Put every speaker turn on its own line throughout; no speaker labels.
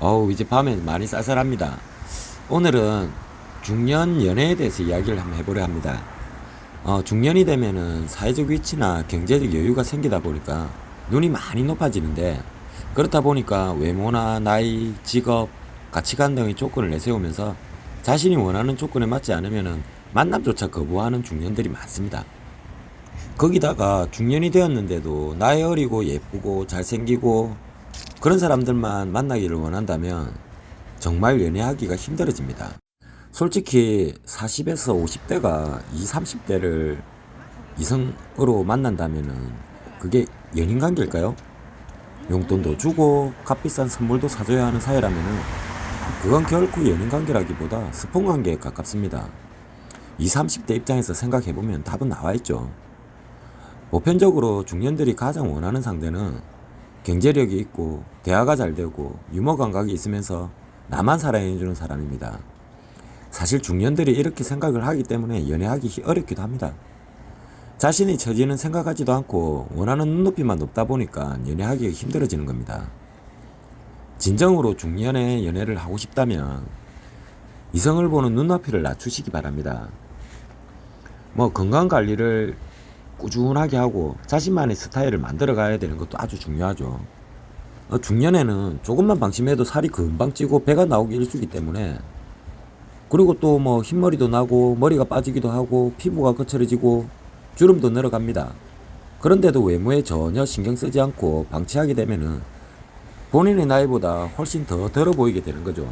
어우, 이제 밤에 많이 쌀쌀합니다. 오늘은 중년 연애에 대해서 이야기를 한번 해보려 합니다. 어, 중년이 되면은 사회적 위치나 경제적 여유가 생기다 보니까 눈이 많이 높아지는데 그렇다 보니까 외모나 나이, 직업, 가치관 등의 조건을 내세우면서 자신이 원하는 조건에 맞지 않으면은 만남조차 거부하는 중년들이 많습니다. 거기다가 중년이 되었는데도 나이 어리고 예쁘고 잘생기고 그런 사람들만 만나기를 원한다면 정말 연애하기가 힘들어집니다. 솔직히 40에서 50대가 20, 30대를 이성으로 만난다면은 그게 연인 관계일까요? 용돈도 주고 값비싼 선물도 사줘야 하는 사이라면은 그건 결코 연인 관계라기보다 스폰 관계에 가깝습니다. 20, 30대 입장에서 생각해보면 답은 나와있죠. 보편적으로 중년들이 가장 원하는 상대는 경제력이 있고 대화가 잘 되고 유머 감각이 있으면서 나만 사랑해주는 사람입니다. 사실 중년들이 이렇게 생각을 하기 때문에 연애하기 히- 어렵기도 합니다. 자신의 처지는 생각하지도 않고 원하는 눈높이만 높다 보니까 연애하기가 힘들어지는 겁니다. 진정으로 중년에 연애를 하고 싶다면 이성을 보는 눈높이를 낮추시기 바랍니다. 뭐 건강 관리를 꾸준하게 하고 자신만의 스타일을 만들어 가야 되는 것도 아주 중요하죠. 어, 중년에는 조금만 방심해도 살이 금방 찌고 배가 나오기 일쑤기 때문에 그리고 또 뭐 흰머리도 나고 머리가 빠지기도 하고 피부가 거칠어지고 주름도 늘어갑니다. 그런데도 외모에 전혀 신경 쓰지 않고 방치하게 되면은 본인의 나이보다 훨씬 더 들어 보이게 되는 거죠.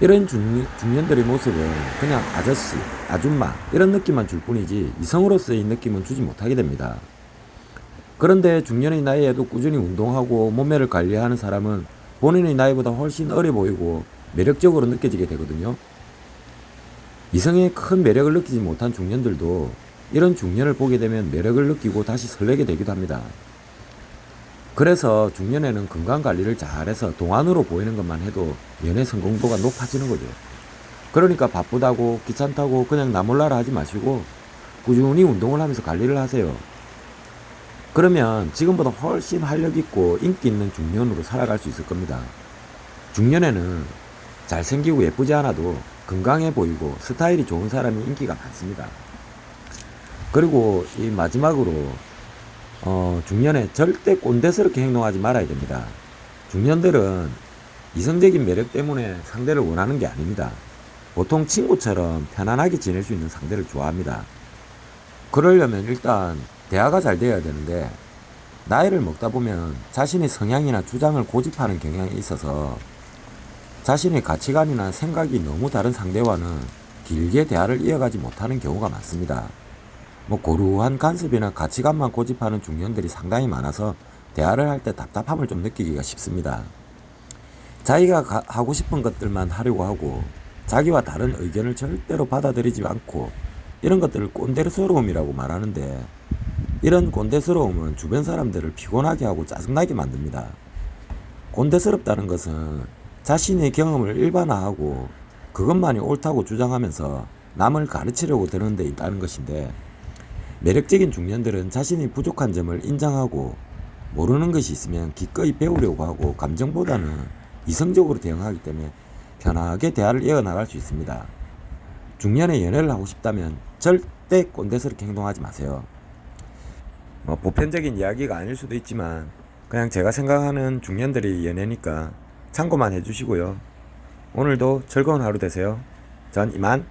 이런 중, 중년들의 모습은 그냥 아저씨, 아줌마 이런 느낌만 줄 뿐이지 이성으로서의 느낌은 주지 못하게 됩니다. 그런데 중년의 나이에도 꾸준히 운동하고 몸매를 관리하는 사람은 본인의 나이보다 훨씬 어려 보이고 매력적으로 느껴지게 되거든요. 이성에 큰 매력을 느끼지 못한 중년들도 이런 중년을 보게 되면 매력을 느끼고 다시 설레게 되기도 합니다. 그래서 중년에는 건강 관리를 잘해서 동안으로 보이는 것만 해도 연애 성공도가 높아지는 거죠. 그러니까 바쁘다고 귀찮다고 그냥 나몰라라 하지 마시고 꾸준히 운동을 하면서 관리를 하세요. 그러면 지금보다 훨씬 활력 있고 인기 있는 중년으로 살아갈 수 있을 겁니다. 중년에는 잘생기고 예쁘지 않아도 건강해 보이고 스타일이 좋은 사람이 인기가 많습니다. 그리고 이 마지막으로 어, 중년에 절대 꼰대스럽게 행동하지 말아야 됩니다. 중년들은 이성적인 매력 때문에 상대를 원하는 게 아닙니다. 보통 친구처럼 편안하게 지낼 수 있는 상대를 좋아합니다. 그러려면 일단 대화가 잘 돼야 되는데 나이를 먹다 보면 자신의 성향이나 주장을 고집하는 경향이 있어서 자신의 가치관이나 생각이 너무 다른 상대와는 길게 대화를 이어가지 못하는 경우가 많습니다. 뭐 고루한 간섭이나 가치관만 고집하는 중년들이 상당히 많아서 대화를 할 때 답답함을 좀 느끼기가 쉽습니다. 자기가 가- 하고 싶은 것들만 하려고 하고 자기와 다른 의견을 절대로 받아들이지 않고 이런 것들을 꼰대스러움이라고 말하는데 이런 꼰대스러움은 주변 사람들을 피곤하게 하고 짜증나게 만듭니다. 꼰대스럽다는 것은 자신의 경험을 일반화하고 그것만이 옳다고 주장하면서 남을 가르치려고 드는 데 있다는 것인데 매력적인 중년들은 자신이 부족한 점을 인정하고 모르는 것이 있으면 기꺼이 배우려고 하고 감정보다는 이성적으로 대응하기 때문에 편하게 대화를 이어나갈 수 있습니다. 중년에 연애를 하고 싶다면 절대 꼰대스럽게 행동하지 마세요. 뭐 보편적인 이야기가 아닐 수도 있지만 그냥 제가 생각하는 중년들의 연애니까 참고만 해주시고요. 오늘도 즐거운 하루 되세요. 전 이만